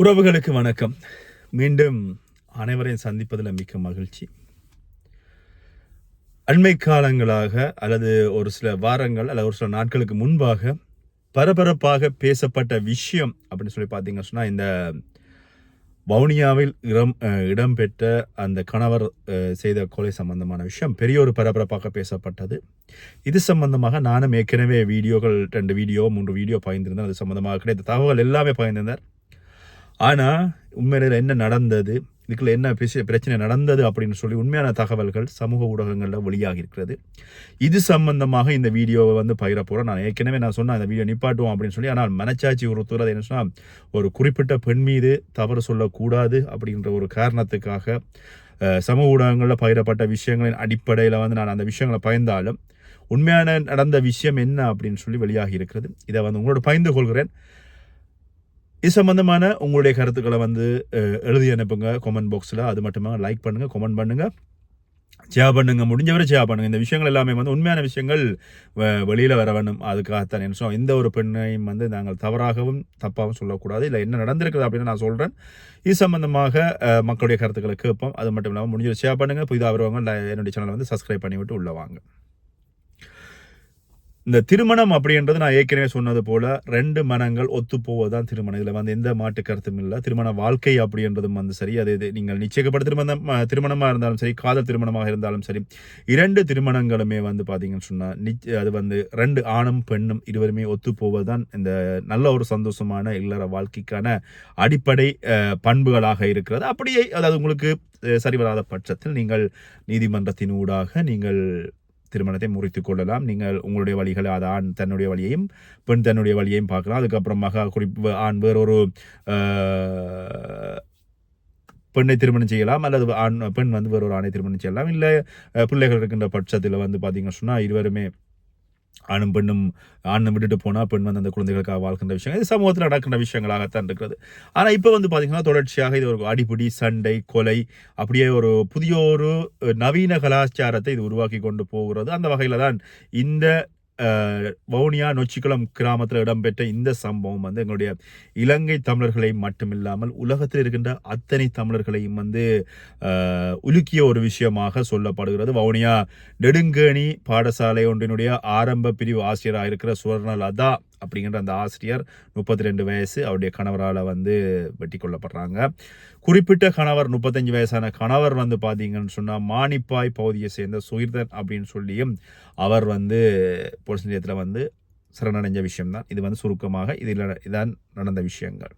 உறவுகளுக்கு வணக்கம். மீண்டும் அனைவரையும் சந்திப்பதில் மிக்க மகிழ்ச்சி. அண்மை காலங்களாக அல்லது ஒரு சில வாரங்கள் அல்லது ஒரு சில நாட்களுக்கு முன்பாக பரபரப்பாக பேசப்பட்ட விஷயம் அப்படின்னு சொல்லி பார்த்தீங்க சொன்னால் இந்த வவுனியாவில் இடம் இடம்பெற்ற அந்த கணவர் செய்த கொலை சம்பந்தமான விஷயம் பெரிய ஒரு பரபரப்பாக பேசப்பட்டது. இது சம்பந்தமாக நானும் ஏற்கனவே வீடியோகள் ரெண்டு வீடியோ மூன்று வீடியோ பகிர்ந்திருந்தேன் அது சம்பந்தமாக கிடைத்த தகவல் எல்லாமே பகிர்ந்திருந்தார் ஆனால் உண்மையில என்ன நடந்தது? இதுக்குள்ள என்ன பிரச்சனை நடந்தது அப்படின்னு சொல்லி உண்மையான தகவல்கள் சமூக ஊடகங்களில் வெளியாகி இருக்கிறது இது சம்பந்தமாக இந்த வீடியோவை வந்து பகிர போகிறோம் நான் ஏற்கனவே நான் சொன்னேன் அந்த வீடியோ நிப்பாட்டுவோம் அப்படின்னு சொல்லி ஆனால் மனச்சாட்சி உறுத்துறது அது என்ன சொன்னால் ஒரு குறிப்பிட்ட பெண் மீது தவறு சொல்லக்கூடாது அப்படின்ற ஒரு காரணத்துக்காக சமூக ஊடகங்களில் பகிரப்பட்ட விஷயங்களின் அடிப்படையில் வந்து நான் அந்த விஷயங்களை பயந்தாலும் உண்மையான நடந்த விஷயம் என்ன அப்படின்னு சொல்லி வெளியாகி இருக்கிறது இதை வந்து உங்களோட பகிர்ந்து கொள்கிறேன். இது சம்மந்தமான உங்களுடைய கருத்துக்களை வந்து எழுதி அனுப்புங்க கமெண்ட் பாக்ஸில் அது மட்டுமே? லைக் பண்ணுங்கள் கமெண்ட் பண்ணுங்கள் ஷேர் பண்ணுங்க. முடிஞ்சவரை ஷேர் பண்ணுங்க. இந்த விஷயங்கள் எல்லாமே வந்து உண்மையான விஷயங்கள் வ- வர வேணும் அதுக்காகத்தான். என்ன சொல்ல எந்த ஒரு பெண்ணையும் வந்து நாங்கள் தவறாகவும் தப்பாகவும் சொல்லக்கூடாது. இல்லை என்ன நடந்திருக்குது அப்படின்னு நான் சொல்கிறேன் இது சம்பந்தமாக மக்களுடைய கருத்துக்களை கேட்போம். அது மட்டும் இல்லாமல் முடிஞ்சவரை ஷேர் பண்ணுங்கள் புதிதாக வருவாங்க என்னுடைய சேனலை வந்து சப்ஸ்கிரைப் பண்ணிவிட்டு உள்ள வாங்க. இந்த திருமணம் அப்படின்றது நான் ஏற்கனவே சொன்னது போல ரெண்டு மனங்கள் ஒத்து போவதுதான் திருமணம். இதில் வந்து எந்த மாட்டு கருத்தும் இல்லை. திருமண வாழ்க்கை அப்படின்றதும் வந்து சரி. அது இது நீங்கள் நிச்சயிக்கப்பட்ட திருமணம் இருந்தாலும் சரி காதல் திருமணமாக இருந்தாலும் சரி இரண்டு திருமணங்களுமே வந்து பார்த்தீங்கன்னு சொன்னால் அது வந்து ரெண்டு ஆணும் பெண்ணும் இருவருமே ஒத்து போவதுதான் இந்த நல்ல ஒரு சந்தோஷமான இல்லற வாழ்க்கைக்கான அடிப்படை பண்புகளாக இருக்கிறது. அப்படியே அதாவது உங்களுக்கு சரிவராத சரி வராத பட்சத்தில் நீங்கள் நீதிமன்றத்தின் ஊடாக நீங்கள் திருமணத்தை முறித்துக் கொள்ளலாம். நீங்கள் உங்களுடைய வழிகளை அது ஆண் தன்னுடைய வழியையும் பெண் தன்னுடைய வழியையும் பார்க்கலாம். அதுக்கப்புறமாக குறிப்பு ஆண் வேறொரு பெண்ணை திருமணம் செய்யலாம். அல்லது ஆண் பெண் வந்து வேறொரு ஆணை திருமணம் செய்யலாம். இல்லை பிள்ளைகள் இருக்கின்ற பட்சத்தில் வந்து பார்த்தீங்கன்னு சொன்னால் இருவருமே ஆணும் பெண்ணும் ஆணும் விட்டுட்டு போனால் பெண் வந்து அந்த குழந்தைகளுக்காக வாழ்க்கின்ற விஷயம் இது சமூகத்தில் நடக்கின்ற விஷயங்களாகத்தான் இருக்கிறது. ஆனால் இப்போ வந்து பார்த்திங்கன்னா தொடர்ச்சியாக இது ஒரு அடிப்படி சண்டை கொலை அப்படியே ஒரு புதிய ஒரு நவீன கலாச்சாரத்தை இது உருவாக்கி கொண்டு போகிறது. அந்த வகையில் தான் இந்த வவுனியா நொச்சிக்குளம் கிராமத்தில் இடம்பெற்ற இந்த சம்பவம் வந்து எங்களுடைய இலங்கை தமிழர்களை மட்டுமில்லாமல் உலகத்தில் இருக்கின்ற அத்தனை தமிழர்களையும் வந்து உலுக்கிய ஒரு விஷயமாக சொல்லப்படுகிறது. வவுனியா நெடுங்கேணி பாடசாலை ஒன்றினுடைய ஆரம்ப பிரிவு ஆசிரியராக இருக்கிற சுவர்ணலதா அப்படிங்கிற அந்த ஆசிரியர் முப்பத்தி ரெண்டு வயசு அவருடைய கணவரால் வந்து வெட்டி கொல்லப்படுறாங்க குறிப்பிட்ட கணவர் முப்பத்தஞ்சு வயசான கணவர் வந்து பார்த்தீங்கன்னு சொன்னால் மானிப்பாய் பகுதியை சேர்ந்த சுயிர்தன் அப்படின்னு சொல்லியும் அவர் வந்து போலீஸ் நிலையத்தில் வந்து சரணடைஞ்ச விஷயம்தான். இது வந்து சுருக்கமாக இதில் இதான் நடந்த விஷயங்கள்.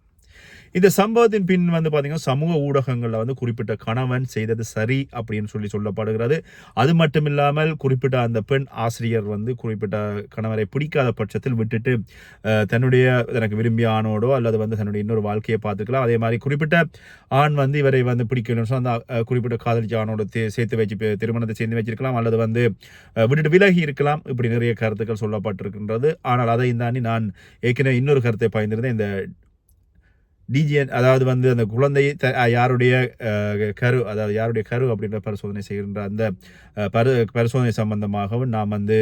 இந்த சம்பவத்தின் பின் வந்து பார்த்தீங்கன்னா சமூக ஊடகங்களில் வந்து குறிப்பிட்ட கணவன் செய்தது சரி அப்படின்னு சொல்லி சொல்லப்படுகிறது. அது மட்டும் இல்லாமல் குறிப்பிட்ட அந்த பெண் ஆசிரியர் வந்து குறிப்பிட்ட கணவரை பிடிக்காத பட்சத்தில் விட்டுட்டு தன்னுடைய தனக்கு விரும்பிய ஆணோடோ அல்லது வந்து தன்னுடைய இன்னொரு வாழ்க்கையை பார்த்துக்கலாம். அதே மாதிரி குறிப்பிட்ட ஆண் வந்து இவரை வந்து பிடிக்கணும். so அந்த குறிப்பிட்ட காதலிச்ச ஆணோட சேர்த்து வச்சு திருமணத்தை சேர்ந்து வச்சிருக்கலாம். அல்லது வந்து விட்டுட்டு விலகி இருக்கலாம். இப்படி நிறைய கருத்துக்கள் சொல்லப்பட்டிருக்கின்றது. ஆனால் அதையும் தாண்டி நான் ஏற்கனவே இன்னொரு கருத்தை பயந்திருந்தேன் இந்த டிஜிஎன் அதாவது வந்து அந்த குழந்தை த- யாருடைய கரு அதாவது யாருடைய கரு அப்படின்ற பரிசோதனை செய்கின்ற அந்த பரு பரிசோதனை சம்பந்தமாகவும் நாம் வந்து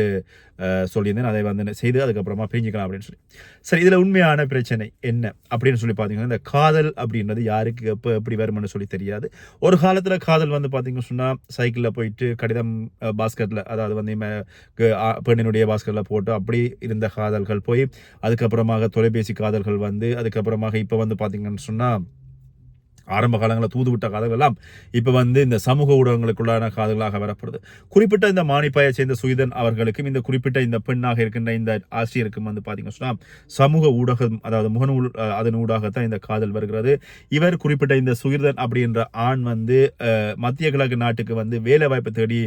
சொல்லியிருந்தேன். அதை வந்து செய்து அதுக்கப்புறமா பிரிஞ்சுக்கலாம் அப்படின்னு சொல்லி. சரி இதில் உண்மையான பிரச்சனை என்ன அப்படின்னு சொல்லி பார்த்தீங்கன்னா இந்த காதல் அப்படின்றது யாருக்கு எப்போ எப்படி வரும்னு சொல்லி தெரியாது. ஒரு காலத்தில் காதல் வந்து பார்த்தீங்கன்னு சொன்னால் சைக்கிளில் போயிட்டு கடிதம் பாஸ்கெட்டில் அதாவது வந்து பெண்ணினுடைய பாஸ்கெட்டில் போட்டு அப்படி இருந்த காதல்கள் போய் அதுக்கப்புறமாக தொலைபேசி காதல்கள் வந்து அதுக்கப்புறமாக இப்போ வந்து பார்த்தீங்கன்னு சொன்னால் ஆரம்ப காலங்களில் தூது விட்ட எல்லாம் இப்போ வந்து இந்த சமூக ஊடகங்களுக்குள்ளான காதலாக வரப்படுது. குறிப்பிட்ட இந்த மானிப்பாயை சேர்ந்த சுயிதன் அவர்களுக்கும் இந்த குறிப்பிட்ட இந்த பெண்ணாக இருக்கின்ற இந்த ஆசிரியருக்கும் வந்து பார்த்தீங்கன்னு சொன்னால் சமூக ஊடகம் அதாவது முகநூல் அதன் ஊடாகத்தான் இந்த காதல் வருகிறது. இவர் குறிப்பிட்ட இந்த சுயிர்தன் அப்படின்ற ஆண் வந்து மத்திய கிழக்கு நாட்டுக்கு வந்து வேலை வாய்ப்பு தேடி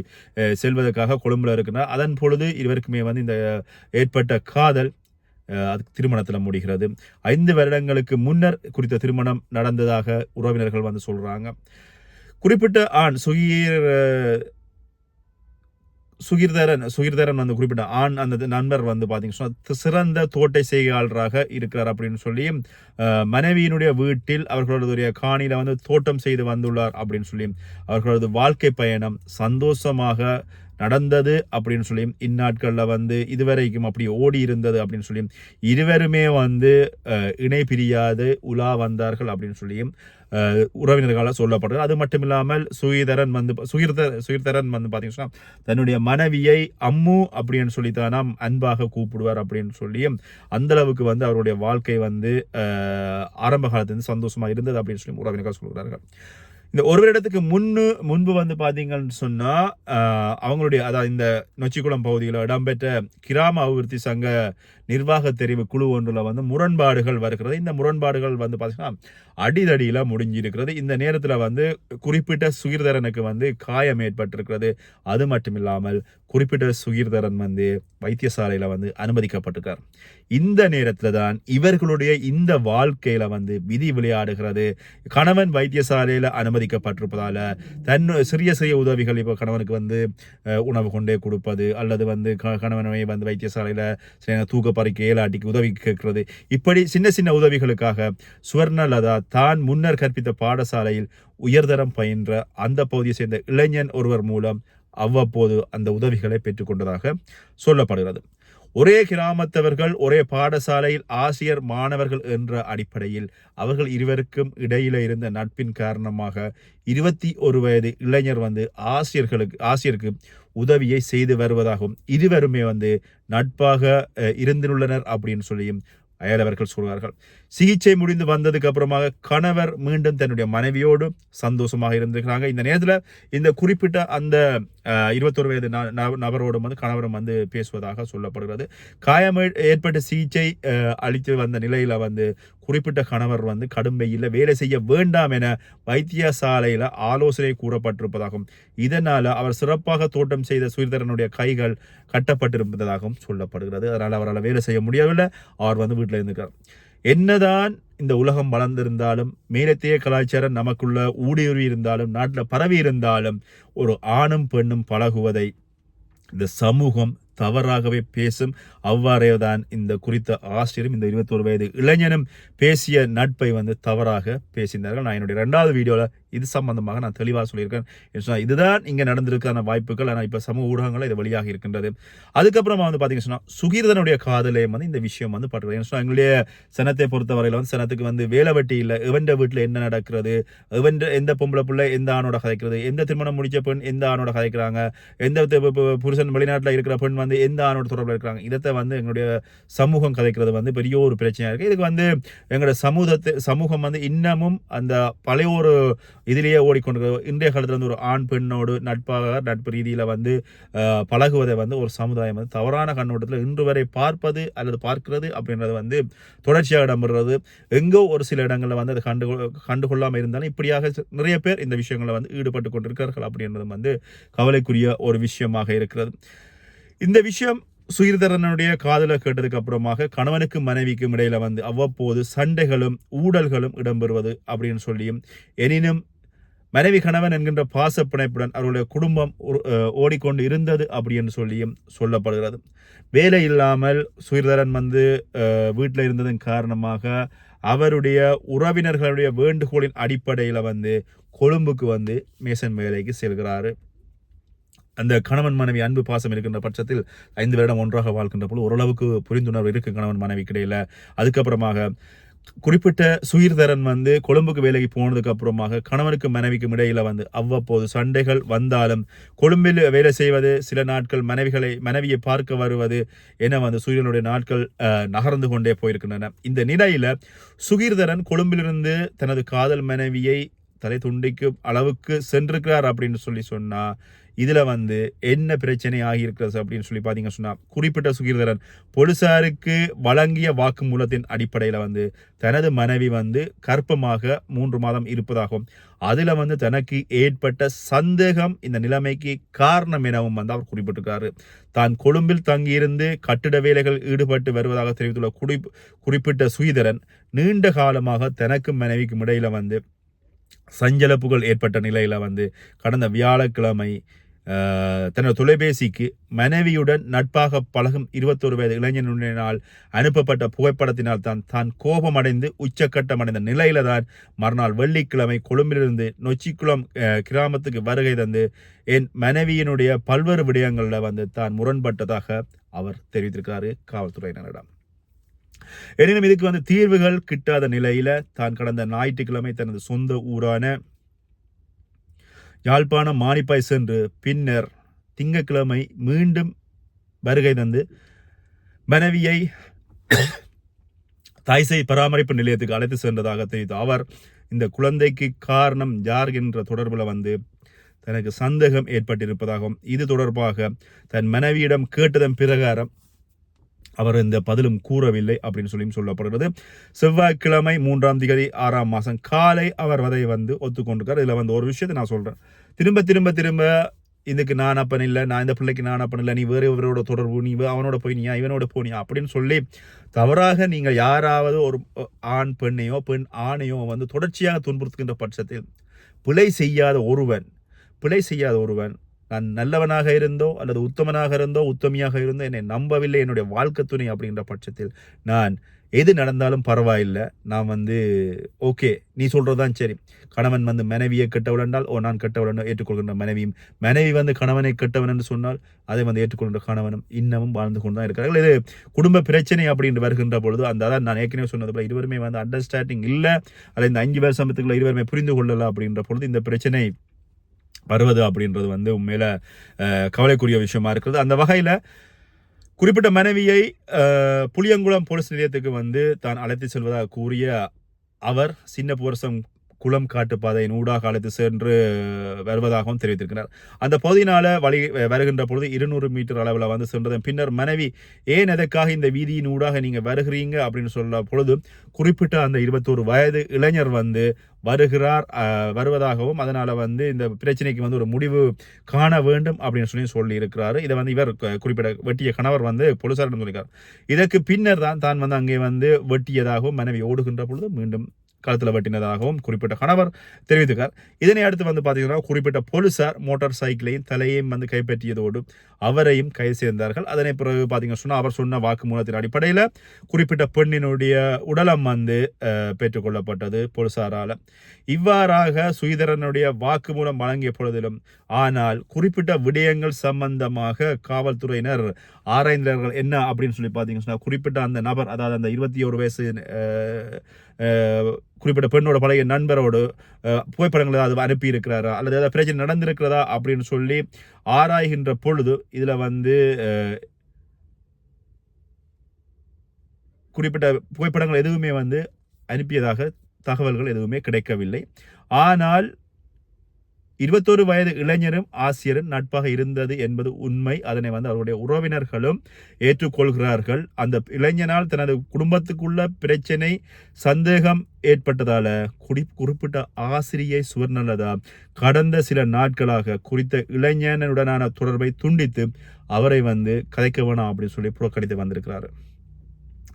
செல்வதற்காக கொழும்புல இருக்கிறார் அதன் பொழுது இவருக்குமே வந்து இந்த ஏற்பட்ட காதல் அதுக்கு திருமணத்தில் முடிகிறது. ஐந்து வருடங்களுக்கு முன்னர் குறித்த திருமணம் நடந்ததாக உறவினர்கள் வந்து சொல்கிறாங்க குறிப்பிட்ட ஆண் சுகீர் சுகிர்தரன் சுகிர்தரன் வந்து குறிப்பிட்ட ஆண் அந்த நண்பர் வந்து பார்த்தீங்கன்னா சிறந்த தோட்டை செய்கையாளராக இருக்கிறார் அப்படின்னு சொல்லி மனைவியினுடைய வீட்டில் அவர்களுடைய காணியில் வந்து தோட்டம் செய்து வந்துள்ளார் அப்படின்னு சொல்லி அவர்களது வாழ்க்கை பயணம் சந்தோஷமாக நடந்தது அப்படின்னு சொல்லியும் இந்நாட்களில் வந்து இதுவரைக்கும் அப்படி ஓடி இருந்தது அப்படின்னு சொல்லியும் இருவருமே வந்து இணை பிரியாது உலா வந்தார்கள் அப்படின்னு சொல்லியும் உறவினர்களால் சொல்லப்படுறது அது மட்டும் இல்லாமல் சுயதரன் வந்து சுயிர்த சுகீர்தரன் வந்து பார்த்தீங்கன்னா தன்னுடைய மனைவியை அம்மு அப்படின்னு சொல்லித்தான் நாம் அன்பாக கூப்பிடுவார் அப்படின்னு சொல்லியும் அந்த அளவுக்கு வந்து அவருடைய வாழ்க்கை வந்து ஆரம்ப காலத்துலேருந்து சந்தோஷமா இருந்தது அப்படின்னு சொல்லி உறவினர்கள் சொல்கிறார்கள். இந்த ஒரு வருடத்துக்கு முன்னு முன்பு வந்து பார்த்தீங்கன்னு சொன்னா அவங்களுடைய அதாவது இந்த நொச்சிக்குளம் பகுதியில் இடம்பெற்ற கிராம அபிவிருத்தி சங்க நிர்வாக தெரிவு குழு ஒன்றுல வந்து முரண்பாடுகள் வருகிறது. இந்த முரண்பாடுகள் வந்து பார்த்தீங்கன்னா அடிதடியில் முடிஞ்சிருக்கிறது. இந்த நேரத்தில் வந்து குறிப்பிட்ட சுகீர்தரனுக்கு வந்து காயம் ஏற்பட்டிருக்கிறது. அது மட்டும் இல்லாமல் குறிப்பிட்ட சுகீர்தரன் வந்து வைத்தியசாலையில வந்து அனுமதிக்கப்பட்டிருக்கார். இந்த நேரத்தில் தான் இவர்களுடைய இந்த வாழ்க்கையில வந்து விதி விளையாடுகிறது. கணவன் வைத்தியசாலையில் அனுமதிக்கப்பட்டிருப்பதால தன் சிறிய சிறிய உதவிகள் இப்போ கணவனுக்கு வந்து உணவு கொண்டே கொடுப்பது அல்லது வந்து க- கணவனை வந்து வைத்தியசாலையில் தூக்க பறிக்க ஏலாட்டிக்கு உதவி கேட்கிறது. இப்படி சின்ன சின்ன உதவிகளுக்காக சுவர்ணலதா தான் முன்னர் கற்பித்த பாடசாலையில் உயர்தரம் பயின்ற அந்த பகுதியை சேர்ந்த இளைஞன் ஒருவர் மூலம் அவ்வப்போது அந்த உதவிகளை பெற்றுக்கொண்டதாக சொல்லப்படுகிறது. ஒரே கிராமத்தவர்கள் ஒரே பாடசாலையில் ஆசிரியர் மாணவர்கள் என்ற அடிப்படையில் அவர்கள் இருவருக்கும் இடையில இருந்த நட்பின் காரணமாக இருபத்தி ஒரு வயது இளைஞர் வந்து ஆசிரியர்களுக்கு ஆசிரியருக்கு உதவியை செய்து வருவதாகவும் இருவருமே வந்து நட்பாக இருந்துள்ளனர் அப்படின்னு சொல்லியும் அயலவர்கள் சொல்கிறார்கள் சிகிச்சை முடிந்து வந்ததுக்கு அப்புறமாக கணவர் மீண்டும் தன்னுடைய மனைவியோடு சந்தோஷமாக இருந்திருக்கிறாங்க. இந்த நேரத்தில் இந்த குறிப்பிட்ட அந்த இருபத்தொரு வயது ந- ந- நபரோடும் வந்து கணவரும் வந்து பேசுவதாக சொல்லப்படுகிறது. காயம் ஏற்பட்ட சிகிச்சை அளித்து வந்த நிலையில் வந்து குறிப்பிட்ட கணவர் வந்து கடும் வெயில்ல வேலை செய்ய வேண்டாம் என வைத்தியசாலையில் ஆலோசனை கூறப்பட்டிருப்பதாகவும் இதனால் அவர் சிறப்பாக தோட்டம் செய்த சுயதரனுடைய கைகள் கட்டப்பட்டிருப்பதாகவும் சொல்லப்படுகிறது. அதனால் அவரால் வேலை செய்ய முடியவில்லை. அவர் வந்து வீட்டில் இருந்துக்கிறார். என்னதான் இந்த உலகம் வளர்ந்திருந்தாலும் மேலத்திய கலாச்சாரம் நமக்குள்ள ஊடுருவி இருந்தாலும் நாட்டில் பரவி இருந்தாலும் ஒரு ஆணும் பெண்ணும் பழகுவதை இந்த சமூகம் தவறாகவே பேசும். அவ்வாறே தான் இந்த குறித்த ஆசிரியரும் இந்த இருபத்தோரு வயது இளைஞனும் பேசிய நட்பை வந்து தவறாக பேசினார்கள். நான் என்னுடைய ரெண்டாவது வீடியோவில் இது சம்பந்தமாக நான் தெளிவாக சொல்லியிருக்கேன். இதுதான் இங்கே நடந்திருக்கான வாய்ப்புகள். ஆனால் இப்போ சமூக ஊடகங்கள் இது வழியாக இருக்கின்றது. அதுக்கப்புறமா வந்து பார்த்தீங்கன்னா சொன்னால் சுகீர்தனுடைய காதலையும் வந்து இந்த விஷயம் வந்து பட்டுறது எங்களுடைய சனத்தை பொறுத்தவரையில் வந்து சனத்துக்கு வந்து வேலை வெட்டி இல்லை எவன்ட வீட்டில் என்ன நடக்கிறது? எவன்ட எந்த பொம்பளை பிள்ளை எந்த ஆணோட கதைக்கிறது? எந்த திருமணம் முடிச்ச பெண் எந்த ஆணோட கதைக்கிறாங்க? எந்த புருஷன் வெளிநாட்டில் இருக்கிற பெண் வந்து எந்த ஆணோட தொடர்பில் இருக்கிறாங்க? இதை வந்து எங்களுடைய சமூகம் கதைக்கிறது வந்து பெரிய ஒரு பிரச்சனையாக இருக்குது இதுக்கு வந்து எங்களோட சமூகத்தை சமூகம் வந்து இன்னமும் அந்த பழைய ஒரு இதிலேயே ஓடிக்கொண்டு இன்றைய காலத்தில் வந்து ஒரு ஆண் பெண்ணோடு நட்பாக நட்பு ரீதியில் வந்து பழகுவதை வந்து ஒரு சமுதாயம் வந்து தவறான கண்ணோட்டத்தில் இன்று வரை பார்ப்பது அல்லது பார்க்கிறது அப்படின்றது வந்து தொடர்ச்சியாக இடம்பெறுறது. எங்கோ ஒரு சில இடங்களில் வந்து அது கண்டு கண்டுகொள்ளாமல் இருந்தாலும் இப்படியாக நிறைய பேர் இந்த விஷயங்களை வந்து ஈடுபட்டு கொண்டிருக்கிறார்கள் அப்படின்றதும் வந்து கவலைக்குரிய ஒரு விஷயமாக இருக்கிறது. இந்த விஷயம் சுயதரனுடைய காதலை கேட்டதுக்கு அப்புறமாக கணவனுக்கும் மனைவிக்கும் இடையில வந்து அவ்வப்போது சண்டைகளும் ஊடல்களும் இடம்பெறுவது அப்படின்னு சொல்லியும் எனினும் மனைவி கணவன் என்கின்ற பாச பிணைப்புடன் அவருடைய குடும்பம் ஒரு- ஓடிக்கொண்டு இருந்தது அப்படி என்று சொல்லியும் சொல்லப்படுகிறது. வேலை இல்லாமல் சுயதரன் வந்து வீட்டில் இருந்ததன் காரணமாக அவருடைய உறவினர்களுடைய வேண்டுகோளின் அடிப்படையில் வந்து கொழும்புக்கு வந்து மேசன் வேலைக்கு செல்கிறாரு. அந்த கணவன் மனைவி அன்பு பாசம் இருக்கின்ற பட்சத்தில் ஐந்து வருடம் ஒன்றாக வாழ்கின்ற பொழுது ஓரளவுக்கு புரிந்துணர்வு இருக்கு கணவன் மனைவி கிடையில அதுக்கப்புறமாக குறிப்பிட்ட சுயிர்தரன் வந்து கொழும்புக்கு வேலைக்கு போனதுக்கு அப்புறமாக கணவனுக்கு மனைவிக்கும் இடையில வந்து அவ்வப்போது சண்டைகள் வந்தாலும் கொழும்பில் வேலை செய்வது சில நாட்கள் மனைவிகளை மனைவியை பார்க்க வருவது என வந்து சுயனுடைய நாட்கள் நகர்ந்து கொண்டே போயிருக்கின்றன. இந்த நிலையில சுகீர்தரன் கொழும்பிலிருந்து தனது காதல் மனைவியை தலை துண்டிக்கும் அளவுக்கு சென்றிருக்கிறார் அப்படின்னு சொல்லி சொன்னா இதில் வந்து என்ன பிரச்சனை ஆகியிருக்கிறது அப்படின்னு சொல்லி பார்த்தீங்க சொன்னால் குறிப்பிட்ட சுகீர்தரன் போலீசாருக்கு வழங்கிய வாக்குமூலத்தின் அடிப்படையில் வந்து தனது மனைவி வந்து கர்ப்பமாக மூன்று மாதம் இருப்பதாகவும் அதில் வந்து தனக்கு ஏற்பட்ட சந்தேகம் இந்த நிலைமைக்கு காரணம் எனவும் வந்து அவர் குறிப்பிட்டிருக்கிறாரு தான் கொழும்பில் தங்கியிருந்து கட்டிட வேலைகள் ஈடுபட்டு வருவதாக தெரிவித்துள்ள குறி குறிப்பிட்ட சுயதரன் நீண்ட காலமாக தனக்கும் மனைவிக்கும் இடையில் வந்து சஞ்சலப்புகள் ஏற்பட்ட நிலையில் வந்து கடந்த வியாழக்கிழமை தனது தொலைபேசிக்கு மனைவியுடன் நட்பாக பழகும் இருபத்தொரு வயது இளைஞனுடனால் அனுப்பப்பட்ட புகைப்படத்தினால் தான் தான் கோபமடைந்து உச்சக்கட்டமடைந்த நிலையில தான் மறுநாள் வெள்ளிக்கிழமை கொழும்பிலிருந்து நொச்சிக்குளம் கிராமத்துக்கு வருகை தந்து என் மனைவியினுடைய பல்வேறு விடயங்களில் வந்து தான் முரண்பட்டதாக அவர் தெரிவித்திருக்கிறாரு காவல்துறையினரிடம். எனினும் இதுக்கு வந்து தீர்வுகள் கிட்டாத நிலையில தான் கடந்த ஞாயிற்றுக்கிழமை தனது சொந்த ஊரான யாழ்ப்பாணம் மானிப்பாய் சென்று பின்னர் திங்கட்கிழமை மீண்டும் வருகை தந்து மனைவியை தாய்சை பராமரிப்பு நிலையத்துக்கு அழைத்து சென்றதாக தெரிவித்த அவர் இந்த குழந்தைக்கு காரணம் யார் என்ற தொடர்பில் வந்து தனக்கு சந்தேகம் ஏற்பட்டிருப்பதாகவும் இது தொடர்பாக தன் மனைவியிடம் கேட்டதன் பிரகாரம் அவர் இந்த பதிலும் கூறவில்லை அப்படின்னு சொல்லியும் சொல்லப்படுகிறது. செவ்வாய்க்கிழமை மூன்றாம் திகதி ஆறாம் மாதம் காலை அவர் அதை வந்து ஒத்துக்கொண்டிருக்கார். இதில் வந்து ஒரு விஷயத்தை நான் சொல்கிறேன் திரும்ப திரும்ப திரும்ப இதுக்கு நான் அப்பன் இல்லை நான் இந்த பிள்ளைக்கு நான் அப்பன் இல்லை நீ வேறு இவரோட தொடர்பு நீ அவனோட போயினியா இவனோட போனியா அப்படின்னு சொல்லி தவறாக நீங்கள் யாராவது ஒரு ஆண் பெண்ணையோ பெண் ஆணையோ வந்து தொடர்ச்சியாக துன்புறுத்துகின்ற பட்சத்தில் பிழை செய்யாத ஒருவன் பிழை செய்யாத ஒருவன் நான் நல்லவனாக இருந்தோ அல்லது உத்தமனாக இருந்தோ உத்தமியாக இருந்தோ என்னை நம்பவில்லை. என்னுடைய வாழ்க்கை துணை அப்படின்ற பட்சத்தில் நான் எது நடந்தாலும் பரவாயில்லை. நான் வந்து ஓகே நீ சொல்கிறதான் சரி. கணவன் வந்து மனைவியை கெட்டவளென்றால் ஓ நான் கெட்டவள் ஏற்றுக்கொள்கின்ற மனைவியும் மனைவி வந்து கணவனை கெட்டவன் என்று சொன்னால் அதை வந்து ஏற்றுக்கொள்கின்ற கணவனும் இன்னமும் வாழ்ந்து கொண்டு தான் இருக்கிறார்கள். இது குடும்ப பிரச்சனை அப்படின்னு வருகின்ற பொழுது அந்த அதான் நான் ஏற்கனவே சொன்னது போல இருவருமே வந்து அண்டர்ஸ்டாண்டிங் இல்லை. அல்லது இந்த அஞ்சு வருஷத்துக்குள்ள இருவருமே புரிந்து கொள்ளலாம் அப்படின்ற பொழுது இந்த பிரச்சனை வருவது அப்படின்றது வந்து உண்மையில கவலைக்குரிய விஷயமா இருக்கிறது. அந்த வகையில் குறிப்பிட்ட மனைவியை புளியங்குளம் போலீஸ் நிலையத்துக்கு வந்து தான் அழைத்து செல்வதாக கூறிய அவர் சின்ன புரசம் குளம் காட்டுப்பாதையின் ஊடாக அழைத்து சென்று வருவதாகவும் தெரிவித்திருக்கிறார். அந்த பகுதியினால வழி வருகின்ற பொழுது இருநூறு மீட்டர் அளவில் வந்து சென்றதன் பின்னர் மனைவி ஏன் எதற்காக இந்த வீதியின் ஊடாக நீங்கள் வருகிறீங்க? அப்படின்னு சொல்ல பொழுது குறிப்பிட்ட அந்த இருபத்தோரு வயது இளைஞர் வந்து வருகிறார் வருவதாகவும் அதனால் வந்து இந்த பிரச்சனைக்கு வந்து ஒரு முடிவு காண வேண்டும் அப்படின்னு சொல்லி சொல்லியிருக்கிறாரு. இதை வந்து இவர் குறிப்பிட வெட்டிய கணவர் வந்து போலீசாரிடம் சொல்லியிருக்கார். இதற்கு பின்னர் தான் தான் வந்து அங்கே வந்து வெட்டியதாகவும் மனைவி ஓடுகின்ற பொழுது மீண்டும் கழுத்தில் வெட்டினதாகவும் குறிப்பிட்ட கணவர் தெரிவித்துக்கார். இதனை அடுத்து வந்து பார்த்தீங்கன்னா குறிப்பிட்ட போலீசார் மோட்டார் சைக்கிளையும் தலையையும் வந்து கைப்பற்றியதோடு அவரையும் கைது சேர்ந்தார்கள் அதனை பிறகு பார்த்தீங்கன்னா சொன்னால் அவர் சொன்ன வாக்குமூலத்தின் அடிப்படையில் குறிப்பிட்ட பெண்ணினுடைய உடலம் வந்து பெற்றுக்கொள்ளப்பட்டது போலீசாரால். இவ்வாறாக சுயதரனுடைய வாக்குமூலம் வழங்கிய பொழுதிலும் ஆனால் குறிப்பிட்ட விடயங்கள் சம்பந்தமாக காவல்துறையினர் ஆராய்ந்தார்கள் என்ன அப்படின்னு சொல்லி பார்த்தீங்கன்னா சொன்னால் குறிப்பிட்ட அந்த நபர் அதாவது அந்த இருபத்தி ஒரு வயசு குறிப்பிட்ட பெண்ணோட பழைய நண்பரோடு புகைப்படங்களை புகைப்படங்கள் ஏதாவது அனுப்பி இருக்கிறாரா அல்லது ஏதாவது பிரச்சனை நடந்திருக்கிறதா? அப்படின்னு சொல்லி ஆராய்கின்ற பொழுது இதில் வந்து குறிப்பிட்ட புகைப்படங்கள் எதுவுமே வந்து அனுப்பியதாக தகவல்கள் எதுவுமே கிடைக்கவில்லை. ஆனால் இருபத்தொரு வயது இளைஞரும் ஆசிரியரும் நட்பாக இருந்தது என்பது உண்மை. அதனை வந்து அவருடைய உறவினர்களும் ஏற்றுக்கொள்கிறார்கள். அந்த இளைஞனால் தனது குடும்பத்துக்குள்ள பிரச்சனை சந்தேகம் ஏற்பட்டதால குடி குறிப்பிட்ட ஆசிரியை சுவர்ணலதா கடந்த சில நாட்களாக குறித்த இளைஞனுடனான தொடர்பை துண்டித்து அவரை வந்து கதைக்க வேணாம் அப்படின்னு சொல்லி புறக்கணித்து வந்திருக்கிறாரு.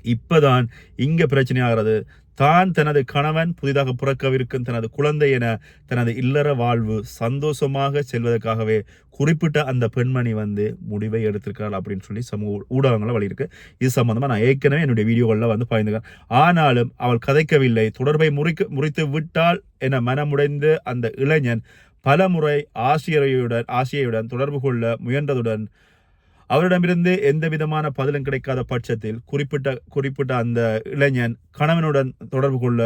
இப்பதான் இங்க பிரச்சனையாகிறது தான் தனது கணவன் புதிதாக பிறக்கவிருக்கும் தனது குழந்தை என தனது இல்லற வாழ்வு சந்தோஷமாக செல்வதற்காகவே குறிப்பிட்ட அந்த பெண்மணி வந்து முடிவை எடுத்திருக்காள் அப்படின்னு சொல்லி சமூக ஊடகங்களை வழியிருக்கு இது சம்பந்தமாக நான் ஏற்கனவே என்னுடைய வீடியோகளில் வந்து பயந்துக்கிறேன் ஆனாலும் அவள் கதைக்கவில்லை. தொடர்பை முறிக்க முறித்து விட்டால் என மனமுடைந்து அந்த இளைஞன் பலமுறை ஆசிரியருடன் ஆசிரியருடன் தொடர்பு கொள்ள முயன்றதுடன் அவரிடமிருந்து எந்த விதமான பதிலும் கிடைக்காத பட்சத்தில் குறிப்பிட்ட குறிப்பிட்ட அந்த இளைஞன் கணவனுடன் தொடர்பு கொள்ள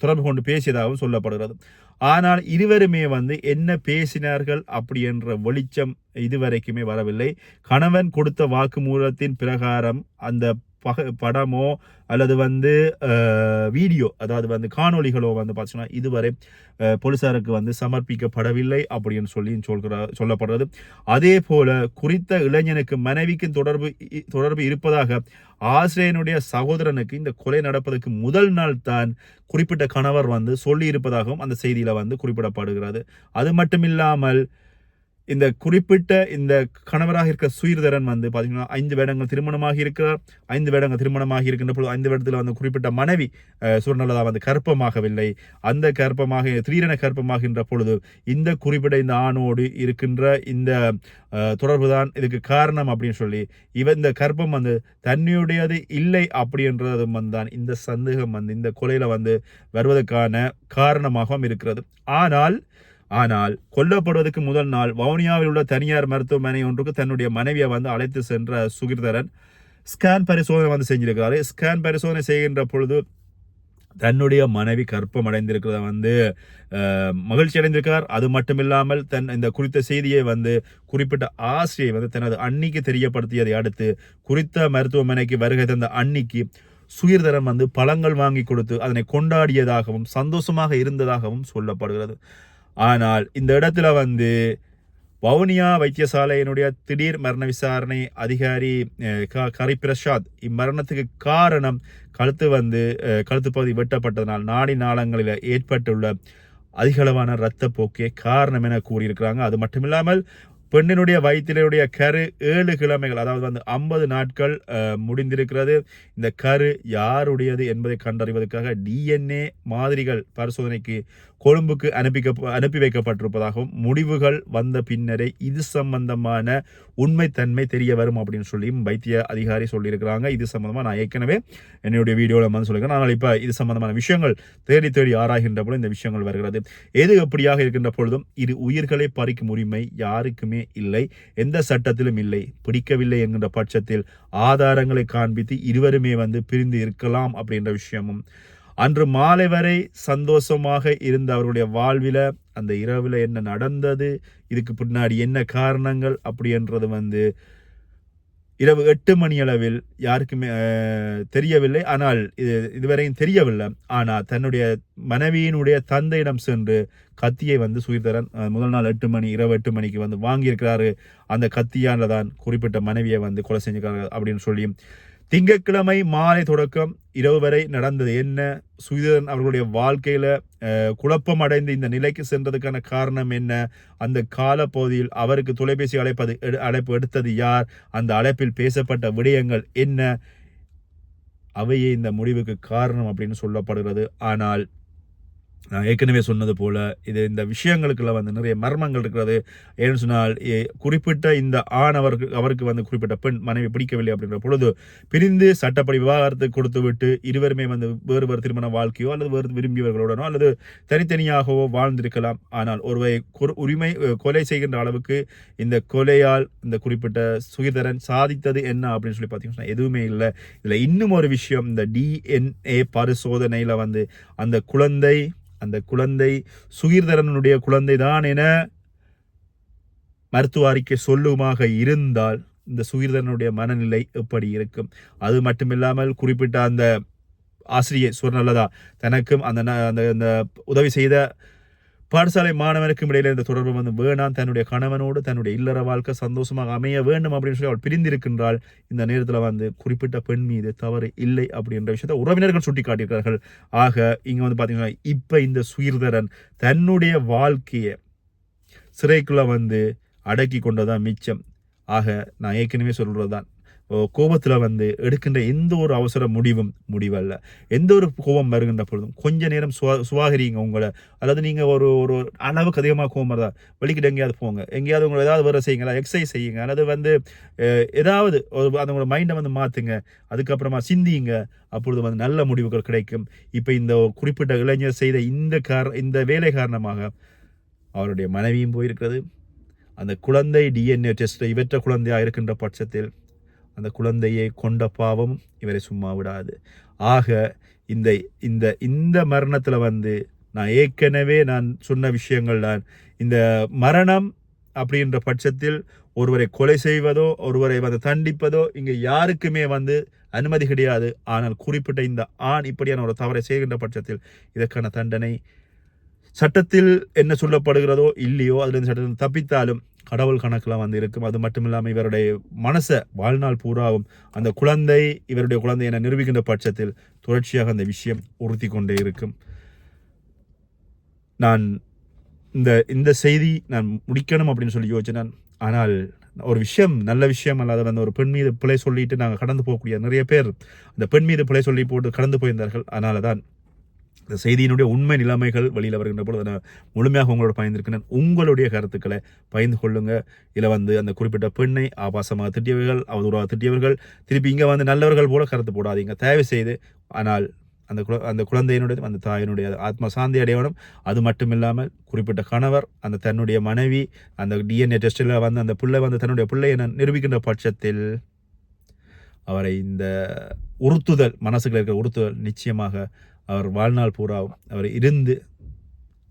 தொடர்பு கொண்டு பேசியதாகவும் சொல்லப்படுகிறது. ஆனால் இருவருமே வந்து என்ன பேசினார்கள் அப்படி என்ற வெளிச்சம் இதுவரைக்குமே வரவில்லை. கணவன் கொடுத்த வாக்குமூலத்தின் பிரகாரம் அந்த பக படமோ அல்லது வந்து வீடியோ அதாவது வந்து காணொளிகளோ வந்து பார்த்தீங்கன்னா இதுவரை போலீசாருக்கு வந்து சமர்ப்பிக்கப்படவில்லை அப்படின்னு சொல்லி சொல்கிற சொல்லப்படுறது. அதே போல குறித்த இளைஞனுக்கு மனைவிக்கு தொடர்பு தொடர்பு இருப்பதாக ஆசிரியனுடைய சகோதரனுக்கு இந்த கொலை நடப்பதற்கு முதல் நாள் தான் குறிப்பிட்ட கணவர் வந்து சொல்லி இருப்பதாகவும் அந்த செய்தியில் வந்து குறிப்பிடப்படுகிறது. அது மட்டும் இல்லாமல் இந்த குறிப்பிட்ட இந்த கணவராக இருக்கிற சுயர்தரன் வந்து பார்த்தீங்கன்னா ஐந்து வேடங்கள் திருமணமாக இருக்கிறார். ஐந்து வேடங்கள் திருமணமாக இருக்கின்ற பொழுது ஐந்து வேடத்தில் வந்து குறிப்பிட்ட மனைவி அஹ், வந்து கற்பமாகவில்லை அந்த கற்பமாக திடீரென கற்பமாகின்ற பொழுது இந்த குறிப்பிட்ட இந்த ஆணோடு இருக்கின்ற இந்த தொடர்பு தான் இதுக்கு காரணம் அப்படின்னு சொல்லி இவ இந்த கற்பம் வந்து தன்னுடையது இல்லை அப்படின்றது வந்து தான் இந்த சந்தேகம் வந்து இந்த கொலையில் வந்து வருவதற்கான காரணமாகவும் இருக்கிறது. ஆனால் ஆனால் கொல்லப்படுவதற்கு முதல் நாள் வவுனியாவில் உள்ள தனியார் மருத்துவமனை ஒன்றுக்கு தன்னுடைய மனைவியை வந்து அழைத்து சென்ற சுகிர்தரன் ஸ்கேன் பரிசோதனை வந்து செஞ்சிருக்கிறாரு. ஸ்கேன் பரிசோதனை செய்கின்ற பொழுது தன்னுடைய மனைவி கற்பம் அடைந்திருக்கிறத வந்து மகிழ்ச்சி அடைந்திருக்கிறார் அது மட்டுமில்லாமல் தன் இந்த குறித்த செய்தியை வந்து குறிப்பிட்ட ஆசிரியை வந்து தனது அன்னிக்கு தெரியப்படுத்தியதை அடுத்து குறித்த மருத்துவமனைக்கு வருகை தந்த அன்னிக்கு சுயர்தரம் வந்து பழங்கள் வாங்கி கொடுத்து அதனை கொண்டாடியதாகவும் சந்தோஷமாக இருந்ததாகவும் சொல்லப்படுகிறது. ஆனால் இந்த இடத்துல வந்து வவுனியா வைத்தியசாலையினுடைய திடீர் மரண விசாரணை அதிகாரி க- கரி பிரசாத் இம்மரணத்துக்கு காரணம் கழுத்து வந்து கழுத்து பகுதி வெட்டப்பட்டதனால் நாடி நாளங்களில் ஏற்பட்டுள்ள அதிகளவான இரத்தப்போக்கே காரணம் என கூறியிருக்கிறாங்க. அது மட்டுமில்லாமல் பெண்ணினுடைய வயிற்றினுடைய கரு ஏழு கிழமைகள் அதாவது வந்து ஐம்பது நாட்கள் முடிந்திருக்கிறது. இந்த கரு யாருடையது என்பதை கண்டறிவதற்காக டிஎன்ஏ மாதிரிகள் பரிசோதனைக்கு கொழும்புக்கு அனுப்பிக்க அனுப்பி வைக்கப்பட்டிருப்பதாகவும் முடிவுகள் வந்த பின்னரே இது சம்பந்தமான உண்மைத்தன்மை தெரிய வரும் அப்படின்னு சொல்லி வைத்திய அதிகாரி சொல்லியிருக்கிறாங்க. இது சம்பந்தமாக நான் ஏற்கனவே என்னுடைய வீடியோவில் வந்து சொல்லியிருக்கேன். ஆனால் இப்போ இது சம்பந்தமான விஷயங்கள் தேடி தேடி ஆராய்கின்ற பொழுது இந்த விஷயங்கள் வருகிறது. எது எப்படியாக இருக்கின்ற பொழுதும் இது உயிர்களை பறிக்கும் உரிமை யாருக்குமே இல்லை. எந்த சட்டத்திலும் இல்லை. பிடிக்கவில்லை என்கின்ற பட்சத்தில் ஆதாரங்களை காண்பித்து இருவருமே வந்து பிரிந்து இருக்கலாம் அப்படின்ற விஷயமும் அன்று மாலை வரை சந்தோஷமாக இருந்த அவருடைய வாழ்வில் அந்த இரவில் என்ன நடந்தது இதுக்கு பின்னாடி என்ன காரணங்கள் அப்படின்றது வந்து இரவு எட்டு மணி அளவில் யாருக்குமே தெரியவில்லை. ஆனால் இது இதுவரையும் தெரியவில்லை. ஆனால் தன்னுடைய மனைவியினுடைய தந்தையிடம் சென்று கத்தியை வந்து சுயதரன் முதல் நாள் எட்டு மணி இரவு எட்டு மணிக்கு வந்து வாங்கியிருக்கிறாரு. அந்த கத்தியால தான் குறிப்பிட்ட மனைவியை வந்து கொலை செஞ்சிருக்காங்க அப்படின்னு சொல்லி திங்கட்கிழமை மாலை தொடக்கம் இரவு வரை நடந்தது என்ன? சுயதரன் அவர்களுடைய வாழ்க்கையில் குழப்பம் அடைந்து இந்த நிலைக்கு சென்றதுக்கான காரணம் என்ன? அந்த காலப்பகுதியில் அவருக்கு தொலைபேசி அழைப்பது எடு- அழைப்பு எடுத்தது யார்? அந்த அழைப்பில் பேசப்பட்ட விடயங்கள் என்ன? அவையே இந்த முடிவுக்கு காரணம் அப்படின்னு சொல்லப்படுகிறது. ஆனால் நான் ஏற்கனவே சொன்னது போல் இது இந்த விஷயங்களுக்குள்ள வந்து நிறைய மர்மங்கள் இருக்கிறது. ஏன்னு சொன்னால் குறிப்பிட்ட இந்த ஆண் அவருக்கு அவருக்கு வந்து குறிப்பிட்ட பெண் மனைவி பிடிக்கவில்லை அப்படின்ற பொழுது பிரிந்து சட்டப்படி விவாகரத்து கொடுத்து விட்டு இருவருமே வந்து வேறு வேறு திருமண வாழ்க்கையோ அல்லது வேறு விரும்பியவர்களுடனோ அல்லது தனித்தனியாகவோ வாழ்ந்திருக்கலாம். ஆனால் ஒருவை உரிமை கொலை செய்கின்ற அளவுக்கு இந்த கொலையால் இந்த குறிப்பிட்ட சுகிதரன் சாதித்தது என்ன அப்படின்னு சொல்லி பார்த்தீங்கன்னா எதுவுமே இல்லை. இதில் இன்னும் ஒரு விஷயம் இந்த டிஎன்ஏ பரிசோதனையில் வந்து அந்த குழந்தை அந்த குழந்தை சுகீர்தரனுடைய குழந்தை தான் என மருத்துவ அறிக்கை சொல்லுமாக இருந்தால் இந்த சுகீர்தரனுடைய மனநிலை எப்படி இருக்கும்? அது மட்டுமில்லாமல் குறிப்பிட்ட அந்த ஆசிரியை சுவர்ணலதா தனக்கும் அந்த ந- அந்த அந்த உதவி செய்த பாடசாலை மாணவனுக்கும் இடையில இந்த தொடர்பு வந்து வேணாம். தன்னுடைய கணவனோடு தன்னுடைய இல்லற வாழ்க்கை சந்தோஷமாக அமைய வேண்டும் அப்படின்னு சொல்லி அவள் பிரிந்திருக்கின்றாள். இந்த நேரத்தில் வந்து குறிப்பிட்ட பெண் மீது தவறு இல்லை அப்படின்ற விஷயத்தை உறவினர்கள் சுட்டி காட்டியிருக்கிறார்கள் ஆக இங்கே வந்து பார்த்தீங்கன்னா இப்போ இந்த சுயர்தரன் தன்னுடைய வாழ்க்கையை சிறைக்குள்ளே வந்து அடக்கி கொண்டதான் மிச்சம். ஆக நான் ஏற்கனவே சொல்கிறது தான் கோபத்தில் வந்து எடுக்கின்ற எந்த ஒரு அவசர முடிவும் முடிவல்ல. எந்த ஒரு கோபம் வருகின்ற பொழுதும் கொஞ்ச நேரம் சுவா சுவாகரிங்க உங்களை. அல்லது நீங்கள் ஒரு ஒரு அளவுக்கு அதிகமாக கோபம் வருதா வெளிக்கிட்டு எங்கேயாவது போங்க. எங்கேயாவது உங்களை ஏதாவது வர செய்யுங்களா? எக்ஸசைஸ் செய்யுங்க. அல்லது வந்து ஏதாவது ஒரு அந்த மைண்டை வந்து மாற்றுங்க அதுக்கப்புறமா சிந்திங்க. அப்பொழுது வந்து நல்ல முடிவுகள் கிடைக்கும். இப்போ இந்த குறிப்பிட்ட இளைஞர் செய்த இந்த கார இந்த வேலை காரணமாக அவருடைய மனைவியும் போயிருக்கிறது. அந்த குழந்தை டிஎன்ஏ டெஸ்ட் இவற்ற குழந்தையாக இருக்கின்ற பட்சத்தில் அந்த குழந்தையை கொண்ட பாவம் இவரை சும்மா விடாது. ஆக இந்த இந்த இந்த மரணத்தில் வந்து நான் ஏற்கனவே நான் சொன்ன விஷயங்கள் தான். இந்த மரணம் அப்படின்ற பட்சத்தில் ஒருவரை கொலை செய்வதோ ஒருவரை வந்து தண்டிப்பதோ இங்கே யாருக்குமே வந்து அனுமதி கிடையாது. ஆனால் குறிப்பிட்ட இந்த ஆண் இப்படியான ஒரு தவறை செய்கின்ற பட்சத்தில் இதற்கான தண்டனை சட்டத்தில் என்ன சொல்லப்படுகிறதோ இல்லையோ அதிலிருந்து சட்டத்தில் தப்பித்தாலும் கடவுள் கணக்கில் வந்து இருக்கும். அது மட்டும் இல்லாமல் இவருடைய மனசை வாழ்நாள் பூராவும் அந்த குழந்தை இவருடைய குழந்தை என நிரூபிக்கின்ற பட்சத்தில் தொடர்ச்சியாக அந்த விஷயம் உறுத்தி கொண்டே இருக்கும். நான் இந்த இந்த செய்தி நான் முடிக்கணும் அப்படின்னு சொல்லி யோசிச்சேன். ஆனால் ஒரு விஷயம் நல்ல விஷயம் அல்லாத அந்த ஒரு பெண் மீது பிழை சொல்லிட்டு நாங்கள் கடந்து போகக்கூடிய நிறைய பேர் அந்த பெண் மீது பிழை சொல்லி போட்டு கடந்து போயிருந்தார்கள். அதனால தான் இந்த செய்தியினுடைய உண்மை நிலைமைகள் வெளியில் வருகின்ற பொழுது நான் முழுமையாக உங்களோட பயந்துருக்கிறேன் உங்களுடைய கருத்துக்களை பயந்து கொள்ளுங்க. இதில் வந்து அந்த குறிப்பிட்ட பெண்ணை ஆபாசமாக திட்டியவர்கள் அவதூறாக திட்டியவர்கள் திருப்பி இங்கே வந்து நல்லவர்கள் போல கருத்து போடாதீங்க. தயவு செய்து ஆனால் அந்த குழ அந்த குழந்தையினுடைய அந்த தாயினுடைய ஆத்ம சாந்தி அடையணும். அது மட்டும் இல்லாமல் குறிப்பிட்ட கணவர் அந்த தன்னுடைய மனைவி அந்த டிஎன்ஏ டெஸ்ட்டில் வந்து அந்த பிள்ளை வந்து தன்னுடைய பிள்ளை என நிரூபிக்கின்ற பட்சத்தில் அவரை இந்த உறுத்துதல் மனசுக்குள்ள இருக்கிற உறுத்துதல் நிச்சயமாக அவர் வாழ்நாள் பூராவும் அவர் இருந்து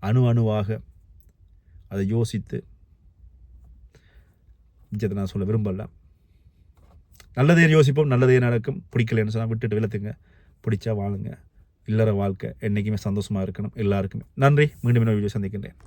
அணு அணுவாக அதை யோசித்து மிச்சத்தை நான் சொல்ல விரும்பல. நல்லதே யோசிப்போம் நல்லதே நடக்கும். பிடிக்கலன்னு சொன்னால் விட்டுட்டு விளத்துங்க. பிடிச்சா வாழுங்க. இல்லற வாழ்க்கை என்றைக்குமே சந்தோஷமாக இருக்கணும் எல்லாருக்குமே. நன்றி. மீண்டும் இன்னொரு வீடியோ சந்திக்கின்றேன்.